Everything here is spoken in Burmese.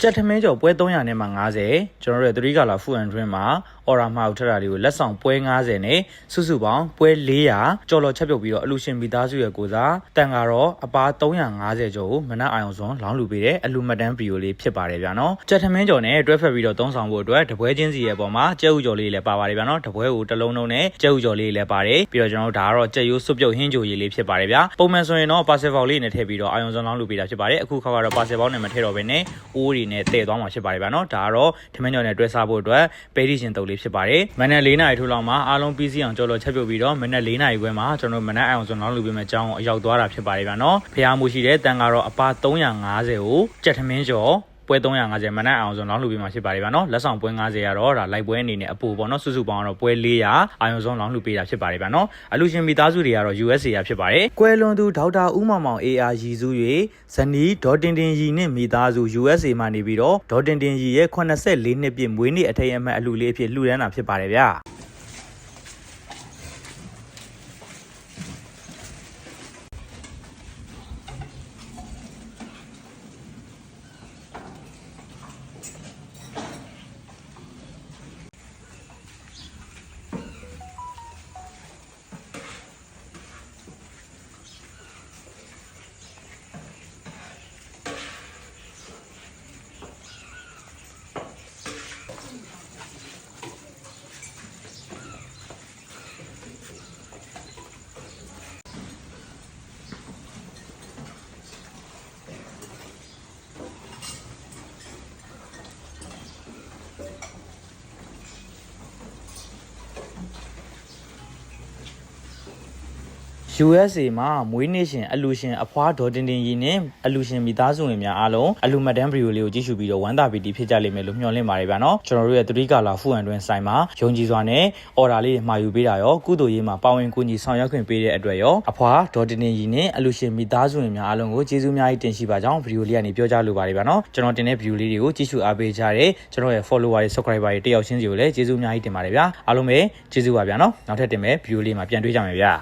ကြက်ထမင်းကျော်ပွဲ300နဲ့မှ90ကျွန်တော်တို့ရဲ့3ကလာဖူအန်ဒရင်းမှာ အော်ရာမှာဥထတာလေးကိုလက်ဆောင်ပွဲ90နဲ့စုစုပေါင်းပွဲ400ကြော်လော်ချက်ပြုတ်ပြီးတော့အလူရှင်မိသားစုရဲ့ကိုစားတန်ကတော့အပား350ကျော်ကိုမနက်အာယုံစွန်လောင်းလူပေးတဲ့အလူမတန်းဗီဒီယိုလေးဖြစ်ပါတယ်ဗျာနော်ကြက်ထမင်းကျော်နဲ့တွဲဖက်ပြီးတော့သုံးဆောင်ဖို့အတွက်တပွဲချင်းစီရဲ့ပေါ်မှာကြက်ဥကျော်လေးလည်းပါပါတယ်ဗျာနော်တပွဲကိုတစ်လုံးလုံးနဲ့ကြက်ဥကျော်လေးလည်းပါတယ်ပြီးတော့ကျွန်တော်တို့ဒါကတော့ကြက်ရိုးစွပ်ပြုတ်ဟင်းကြိုရည်လေးဖြစ်ပါတယ်ဗျာပုံမှန်ဆိုရင်တော့ပါဆယ်ဘောက်လေးနဲ့ထည့်ပြီးတော့အာယုံစွန်လောင်းလူပေးတာဖြစ်ပါတယ်အခုခါကတော့ပါဆယ်ဘောက်နဲ့မထည့်တော့ဘဲနဲ့အိုးတွေနဲ့တည့်သွားမှာဖြစ်ပါတယ်ဗျာနော်ဒါကတော့ထမင်းကျော်နဲ့တွဲစားဖို့အတွက်ပဲဒီရှင်တုပ်လေးဖြစ်ပါတယ်မနက်၄နာရီထိုးလောက်မှာအားလုံးပြီးစီးအောင်ကြော်လော်ချက်ပြုတ်ပြီးတော့မနက်၄နာရီခွဲမှာကျွန်တော်တို့မနက်အာယုံစွန်လောင်းလူပေးမယ့်အကြောင်းကိုအရောက်သွားတာဖြစ်ပါတယ်ဗျာနော်ဖျားမှုရှိတဲ့တန်ကတော့အပါ350ကိုကြက်ထမင်းကျော် ပွဲ350မနက်အောင်ဆုံးလောင်းလူပြီးမှဖြစ်ပါတယ်ဗျာနော်လက်ဆောင်ပွဲ90ကတော့ဒါလိုက်ပွဲအနေနဲ့အပူပေါ့နော်စုစုပေါင်းကတော့ပွဲ400အာယုံဆုံးလောင်းလူပေးတာဖြစ်ပါတယ်ဗျာနော်အလူရှင်မိသားစုတွေကတော့ USA ရဖြစ်ပါတယ်ကွယ်လွန်သူဒေါက်တာဦးမောင်မောင် AR ရည်စု၍ဇနီးဒေါ်တင်တင်ရီနဲ့မိသားစု USA မှာနေပြီးတော့ဒေါ်တင်တင်ရီရဲ့84နှစ်ပြည့်မွေးနေ့အထိမ်းအမှတ်အလှလေးအဖြစ်လှူဒန်းတာဖြစ်ပါတယ်ဗျာ USA မှာမွေးနေ့ရှင်အလူရှင်အဖွားဒေါ်တင်တင်ရီနဲ့အလူရှင်မိသားစုဝင်များအားလုံးအလူမတ်တန်ဗီဒီယိုလေးကိုကြည့်ရှုပြီးတော့ဝမ်းသာပီတီဖြစ်ကြလိမ့်မယ်လို့မျှော်လင့်ပါတယ်ဗျာနော်ကျွန်တော်တို့ရဲ့3ကာလာဖူအန်တွင်ဆိုင်မှာယုံကြည်စွာနဲ့အော်ဒါလေးတွေမှာယူပေးတာရောကုသိုလ်ရေးမှာပါဝင်ကူညီဆောင်ရွက်ခွင့်ပေးတဲ့အတွက်ရောအဖွားဒေါ်တင်တင်ရီနဲ့အလူရှင်မိသားစုဝင်များအားလုံးကိုကျေးဇူးအများကြီးတင်ရှိပါကြောင်းဗီဒီယိုလေးကနေပြောကြားလိုပါတယ်ဗျာနော်ကျွန်တော်တင်တဲ့ဗီဒီယိုလေးတွေကိုကြည့်ရှုအားပေးကြတဲ့ကျွန်တော်ရဲ့ follower တွေ subscriber တွေတယောက်ချင်းစီကိုလည်းကျေးဇူးအများကြီးတင်ပါတယ်ဗျာအားလုံးပဲကျေးဇူးပါဗျာနော်နောက်ထပ်တင်မဲ့ဗီဒီယိုလေးမှာပြန်တွေ့ကြမယ်ဗျာ